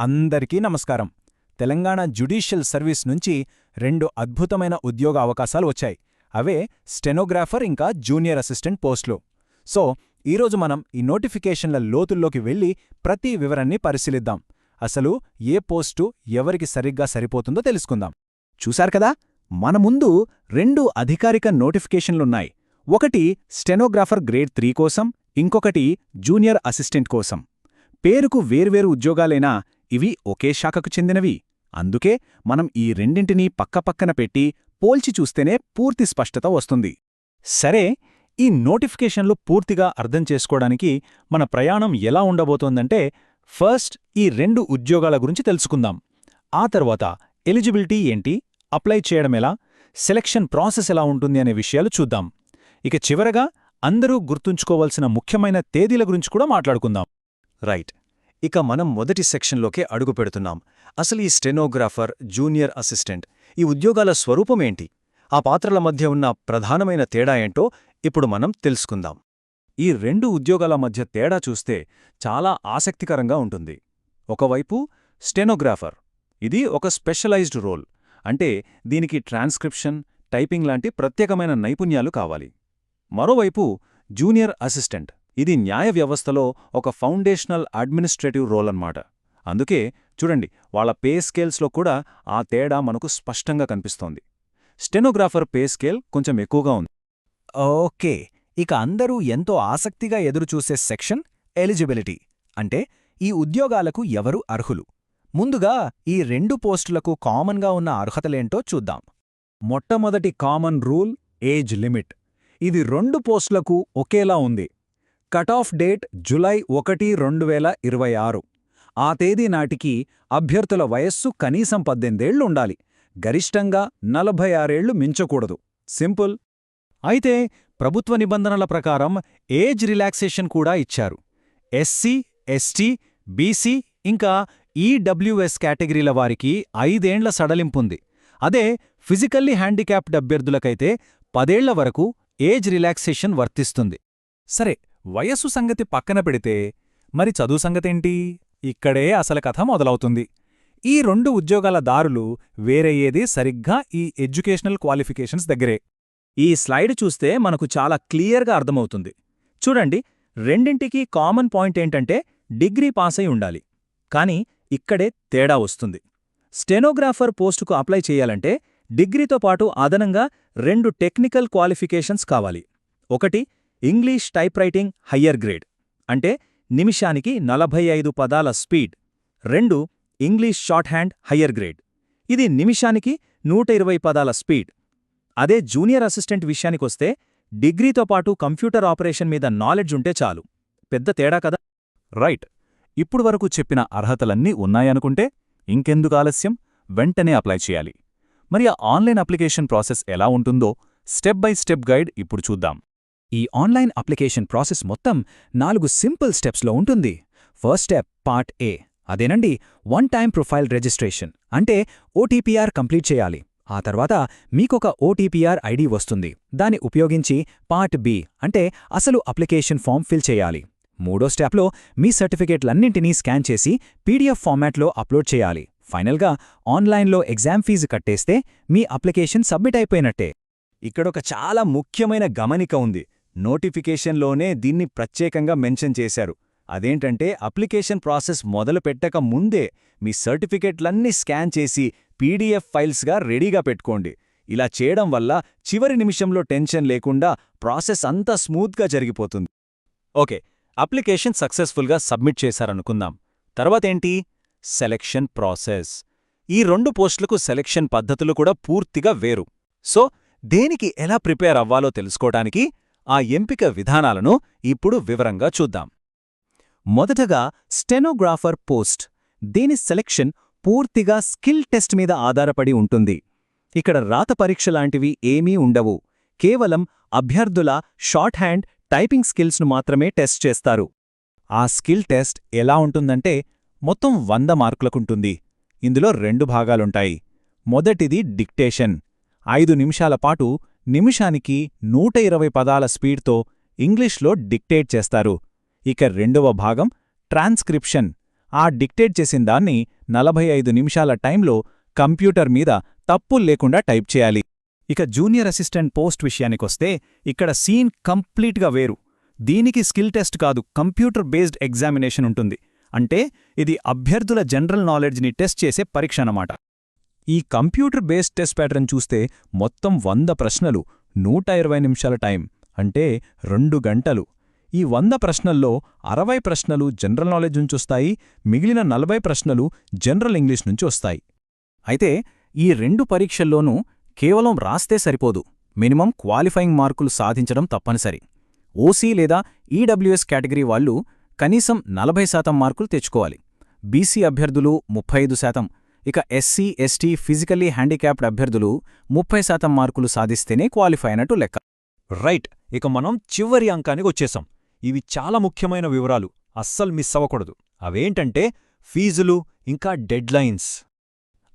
అందరికీ నమస్కారం. Telangana judicial service నుంచి రెండు అద్భుతమైన ఉద్యోగ అవకాశాలు వచ్చాయి. అవే స్టెనోగ్రాఫర్ ఇంకా జూనియర్ అసిస్టెంట్ పోస్టులు. సో ఈరోజు మనం ఈ నోటిఫికేషన్ల లోతుల్లోకి వెళ్ళి ప్రతి వివరాన్ని పరిశీలిద్దాం. అసలు ఏ పోస్టు ఎవరికి సరిగ్గా సరిపోతుందో తెలుసుకుందాం. చూశారు కదా? మన ముందు రెండు అధికారిక నోటిఫికేషన్లున్నాయి. ఒకటి స్టెనోగ్రాఫర్ గ్రేడ్ త్రీ కోసం ఇంకొకటి జూనియర్ అసిస్టెంట్ కోసం. పేరుకు వేర్వేరు ఉద్యోగాలైనా ఇవి ఒకే శాఖకు చెందినవి. అందుకే మనం ఈ రెండింటినీ పక్కపక్కన పెట్టి పోల్చి చూస్తేనే పూర్తి స్పష్టత వస్తుంది. సరే ఈ నోటిఫికేషన్లు పూర్తిగా అర్థం చేసుకోవడానికి మన ప్రయాణం ఎలా ఉండబోతోందంటే ఫస్ట్ ఈ రెండు ఉద్యోగాల గురించి తెలుసుకుందాం. ఆ తర్వాత ఎలిజిబిలిటీ ఏంటి అప్లై చేయడమెలా సెలక్షన్ ప్రాసెస్ ఎలా ఉంటుంది అనే విషయాలు చూద్దాం. ఇక చివరగా అందరూ గుర్తుంచుకోవలసిన ముఖ్యమైన తేదీల గురించి కూడా మాట్లాడుకుందాం. రైట్. ఇక మనం మొదటి సెక్షన్లోకే అడుగుపెడుతున్నాం అసలు ఈ స్టెనోగ్రాఫర్ జూనియర్ అసిస్టెంట్ ఈ ఉద్యోగాల స్వరూపమేంటి ఆ పాత్రల మధ్య ఉన్న ప్రధానమైన తేడా ఏంటో ఇప్పుడు మనం తెలుసుకుందాం. ఈ రెండు ఉద్యోగాల మధ్య తేడా చూస్తే చాలా ఆసక్తికరంగా ఉంటుంది. ఒకవైపు స్టెనోగ్రాఫర్ ఇది ఒక స్పెషలైజ్డ్ రోల్ అంటే దీనికి ట్రాన్స్క్రిప్షన్ టైపింగ్ లాంటి ప్రత్యేకమైన నైపుణ్యాలు కావాలి. మరోవైపు జూనియర్ అసిస్టెంట్ ఇది న్యాయ వ్యవస్థలో ఒక ఫౌండేషనల్ అడ్మినిస్ట్రేటివ్ రోల్ అన్నమాట. అందుకే చూడండి వాళ్ళ పే స్కేల్స్లో కూడా ఆ తేడా మనకు స్పష్టంగా కనిపిస్తోంది. స్టెనోగ్రాఫర్ పే స్కేల్ కొంచెం ఎక్కువగా ఉంది. ఓకే ఇక అందరూ ఎంతో ఆసక్తిగా ఎదురుచూసే సెక్షన్ ఎలిజిబిలిటీ అంటే ఈ ఉద్యోగాలకు ఎవరు అర్హులు? ముందుగా ఈ రెండు పోస్టులకు కామన్గా ఉన్న అర్హతలేంటో చూద్దాం. మొట్టమొదటి కామన్ రూల్ ఏజ్ లిమిట్. ఇది రెండు పోస్టులకు ఒకేలా ఉంది. కటాఫ్ డేట్ జులై ఒకటి రెండు వేల ఇరవై ఆరు. ఆ తేదీ నాటికి అభ్యర్థుల వయస్సు కనీసం పద్దెనిమిదేళ్ళుండాలి గరిష్టంగా నలభై ఆరేళ్ళు మించకూడదు. సింపుల్. అయితే ప్రభుత్వ నిబంధనల ప్రకారం ఏజ్ రిలాక్సేషన్ కూడా ఇచ్చారు. ఎస్సీ ఎస్టీ బీసీ ఇంకా ఈడబ్ల్యూఎస్ కేటగిరీల వారికి ఐదేండ్ల సడలింపుంది. అదే ఫిజికల్లీ హ్యాండిక్యాప్డ్ అభ్యర్థులకైతే పదేళ్ళ వరకు ఏజ్ రిలాక్సేషన్ వర్తిస్తుంది. సరే వయస్సు సంగతి పక్కన పెడితే మరి చదువు సంగతేంటి? ఇక్కడే అసలు కథ మొదలవుతుంది. ఈ రెండు ఉద్యోగాల దారులు వేరయ్యేది సరిగ్గా ఈ ఎడ్యుకేషనల్ క్వాలిఫికేషన్స్ దగ్గరే. ఈ స్లైడ్ చూస్తే మనకు చాలా క్లియర్గా అర్థమవుతుంది. చూడండి రెండింటికీ కామన్ పాయింట్ ఏంటంటే డిగ్రీ పాస్ అయి ఉండాలి. కానీ ఇక్కడే తేడా వస్తుంది. స్టెనోగ్రాఫర్ పోస్టుకు అప్లై చేయాలంటే డిగ్రీతో పాటు అదనంగా రెండు టెక్నికల్ క్వాలిఫికేషన్స్ కావాలి. ఒకటి ఇంగ్లీష్ టైప్రైటింగ్ హయ్యర్ గ్రేడ్. అంటే నిమిషానికి నలభై ఐదు పదాల స్పీడ్. రెండు English shorthand higher grade. ఇది నిమిషానికి నూట ఇరవై పదాల స్పీడ్. అదే జూనియర్ అసిస్టెంట్ విషయానికొస్తే డిగ్రీతో పాటు కంప్యూటర్ ఆపరేషన్ మీద నాలెడ్జ్ ఉంటే చాలు. పెద్ద తేడా కదా? రైట్. ఇప్పుడు వరకు చెప్పిన అర్హతలన్నీ ఉన్నాయనుకుంటే ఇంకెందుకు ఆలస్యం? వెంటనే అప్లై చేయాలి. మరి ఆ ఆన్లైన్ అప్లికేషన్ ప్రాసెస్ ఎలా ఉంటుందో స్టెప్ బై స్టెప్ గైడ్ ఇప్పుడు చూద్దాం. ఈ ఆన్లైన్ అప్లికేషన్ ప్రాసెస్ మొత్తం నాలుగు సింపుల్ స్టెప్స్లో ఉంటుంది. ఫస్ట్ స్టెప్ పార్ట్ ఏ అదేనండి వన్ టైం ప్రొఫైల్ రిజిస్ట్రేషన్. అంటే ఓటీపీఆర్ కంప్లీట్ చేయాలి. ఆ తర్వాత మీకొక ఓటీపీఆర్ ఐడి వస్తుంది. దాన్ని ఉపయోగించి పార్ట్ బి అంటే అసలు అప్లికేషన్ ఫామ్ ఫిల్ చేయాలి. మూడో స్టెప్లో మీ సర్టిఫికేట్లన్నింటినీ స్కాన్ చేసి పీడిఎఫ్ ఫార్మాట్లో అప్లోడ్ చేయాలి. ఫైనల్గా ఆన్లైన్లో ఎగ్జామ్ ఫీజు కట్టేస్తే మీ అప్లికేషన్ సబ్మిట్ అయిపోయినట్టే. ఇక్కడొక చాలా ముఖ్యమైన గమనిక ఉంది. నోటిఫికేషన్లోనే దీన్ని ప్రత్యేకంగా మెన్షన్ చేశారు. అదేంటంటే అప్లికేషన్ ప్రాసెస్ మొదలు పెట్టక ముందే మీ సర్టిఫికెట్లన్నీ స్కాన్ చేసి పీడీఎఫ్ ఫైల్స్గా రెడీగా పెట్టుకోండి. ఇలా చేయడం వల్ల చివరి నిమిషంలో టెన్షన్ లేకుండా ప్రాసెస్ అంతా స్మూత్గా జరిగిపోతుంది. ఓకే అప్లికేషన్ సక్సెస్ఫుల్గా సబ్మిట్ చేశారనుకుందాం. తర్వాతేంటి సెలెక్షన్ ప్రాసెస్. ఈ రెండు పోస్టులకు సెలెక్షన్ పద్ధతులు కూడా పూర్తిగా వేరు. సో దేనికి ఎలా ప్రిపేర్ అవ్వాలో తెలుసుకోవటానికి ఆ ఎంపిక విధానాలను ఇప్పుడు వివరంగా చూద్దాం. మొదటగా స్టెనోగ్రాఫర్ పోస్ట్. దీని సెలెక్షన్ పూర్తిగా స్కిల్ టెస్ట్ మీద ఆధారపడి ఉంటుంది. ఇక్కడ రాత పరీక్ష లాంటివి ఏమీ ఉండవు. కేవలం అభ్యర్థుల షార్ట్ హ్యాండ్ టైపింగ్ స్కిల్స్ను మాత్రమే టెస్ట్ చేస్తారు. ఆ స్కిల్ టెస్ట్ ఎలా ఉంటుందంటే మొత్తం వంద మార్కులకుంటుంది. ఇందులో రెండు భాగాలుంటాయి. మొదటిది డిక్టేషన్. ఐదు నిమిషాల పాటు నిమిషానికి నూట ఇరవై పదాల స్పీడ్తో ఇంగ్లీష్లో డిక్టేట్ చేస్తారు. ఇక రెండవ భాగం ట్రాన్స్క్రిప్షన్. ఆ డిక్టేట్ చేసిన దాన్ని నలభై ఐదు నిమిషాల టైంలో కంప్యూటర్ మీద తప్పులు లేకుండా టైప్ చేయాలి. ఇక జూనియర్ అసిస్టెంట్ పోస్ట్ విషయానికొస్తే ఇక్కడ సీన్ కంప్లీట్గా వేరు. దీనికి స్కిల్ టెస్ట్ కాదు కంప్యూటర్ బేస్డ్ ఎగ్జామినేషన్ ఉంటుంది. అంటే ఇది అభ్యర్థుల జనరల్ నాలెడ్జ్ని టెస్ట్ చేసే పరీక్ష అన్నమాట. ఈ కంప్యూటర్ బేస్డ్ టెస్ట్ ప్యాటర్న్ చూస్తే మొత్తం వంద ప్రశ్నలు నూట ఇరవై నిమిషాల టైం అంటే రెండు గంటలు. ఈ వంద ప్రశ్నల్లో అరవై ప్రశ్నలు జనరల్ నాలెడ్జ్ నుంచి వస్తాయి మిగిలిన నలభై ప్రశ్నలు జనరల్ ఇంగ్లీష్ నుంచి వస్తాయి. అయితే ఈ రెండు పరీక్షల్లోనూ కేవలం రాస్తే సరిపోదు. మినిమం క్వాలిఫైయింగ్ మార్కులు సాధించడం తప్పనిసరి. ఓసీ లేదా ఈడబ్ల్యూఎస్ కేటగిరీ వాళ్ళు కనీసం నలభై శాతం మార్కులు తెచ్చుకోవాలి. బీసీ అభ్యర్థులు ముప్పై శాతం ఇక ఎస్సీ ఎస్టీ ఫిజికల్లీ హ్యాండిక్యాప్డ్ అభ్యర్థులు ముప్పై శాతం మార్కులు సాధిస్తేనే క్వాలిఫై అయినట్టు లెక్క. రైట్ ఇక మనం చివరి అంకానికి వచ్చేసాం. ఇవి చాలా ముఖ్యమైన వివరాలు అస్సలు మిస్ అవ్వకూడదు. అవేంటంటే ఫీజులు ఇంకా డెడ్లైన్స్.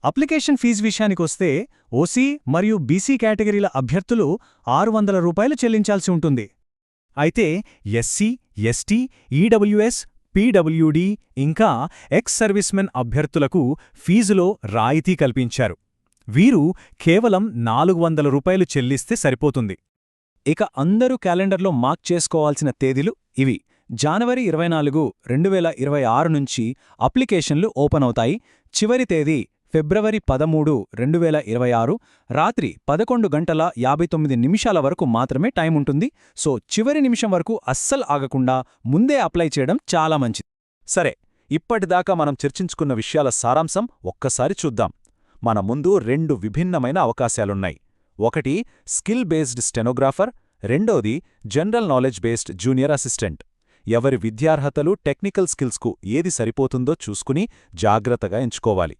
అప్లికేషన్ ఫీజు విషయానికొస్తే ఓసీ మరియు బీసీ కేటగిరీల అభ్యర్థులు ఆరు వందల రూపాయలు చెల్లించాల్సి ఉంటుంది. అయితే ఎస్సీ ఎస్టీ ఈడబ్ల్యూఎస్ పీడబ్ల్యూడీ ఇంకా ఎక్స్ సర్వీస్మెన్ అభ్యర్థులకు ఫీజులో రాయితీ కల్పించారు. వీరు కేవలం నాలుగు వందల రూపాయలు చెల్లిస్తే సరిపోతుంది. ఇక అందరూ క్యాలెండర్లో మార్క్ చేసుకోవాల్సిన తేదీలు ఇవి. జనవరి ఇరవై నాలుగు రెండు వేల ఇరవై ఆరు నుంచి అప్లికేషన్లు ఓపెన్ అవుతాయి. చివరి తేదీ ఫిబ్రవరి పదమూడు రెండు వేల ఇరవై ఆరు రాత్రి పదకొండు గంటల యాభై తొమ్మిది నిమిషాల వరకు మాత్రమే టైం ఉంటుంది. సో చివరి నిమిషం వరకు అస్సలు ఆగకుండా ముందే అప్లై చేయడం చాలా మంచిది. సరే ఇప్పటిదాకా మనం చర్చించుకున్న విషయాల సారాంశం ఒక్కసారి చూద్దాం. మన ముందు రెండు విభిన్నమైన అవకాశాలున్నాయి. ఒకటి స్కిల్ బేస్డ్ స్టెనోగ్రాఫర్. రెండోది general knowledge based junior assistant. ఎవరి విద్యార్హతలు టెక్నికల్ స్కిల్స్కు ఏది సరిపోతుందో చూసుకుని జాగ్రత్తగా ఎంచుకోవాలి.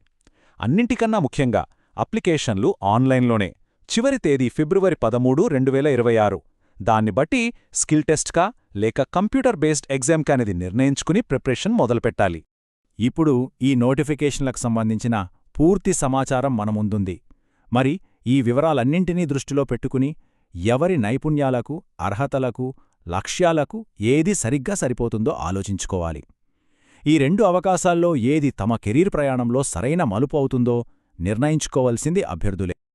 అన్నింటికన్నా ముఖ్యంగా అప్లికేషన్లు ఆన్లైన్లోనే. చివరి తేదీ ఫిబ్రవరి పదమూడు రెండు వేల ఇరవై ఆరు. దాన్ని బట్టి స్కిల్ టెస్ట్కా లేక కంప్యూటర్ బేస్డ్ ఎగ్జామ్కా అనేది నిర్ణయించుకుని ప్రిపరేషన్ మొదలుపెట్టాలి. ఇప్పుడు ఈ నోటిఫికేషన్లకు సంబంధించిన పూర్తి సమాచారం మన ముందుంది. మరి ఈ వివరాలన్నింటినీ దృష్టిలో పెట్టుకుని ఎవరి నైపుణ్యాలకు అర్హతలకు లక్ష్యాలకు ఏది సరిగ్గా సరిపోతుందో ఆలోచించుకోవాలి. ఈ రెండు అవకాశాల్లో ఏది తమ కెరీర్ ప్రయాణంలో సరైన మలుపు అవుతుందో నిర్ణయించుకోవలసింది అభ్యర్థులే.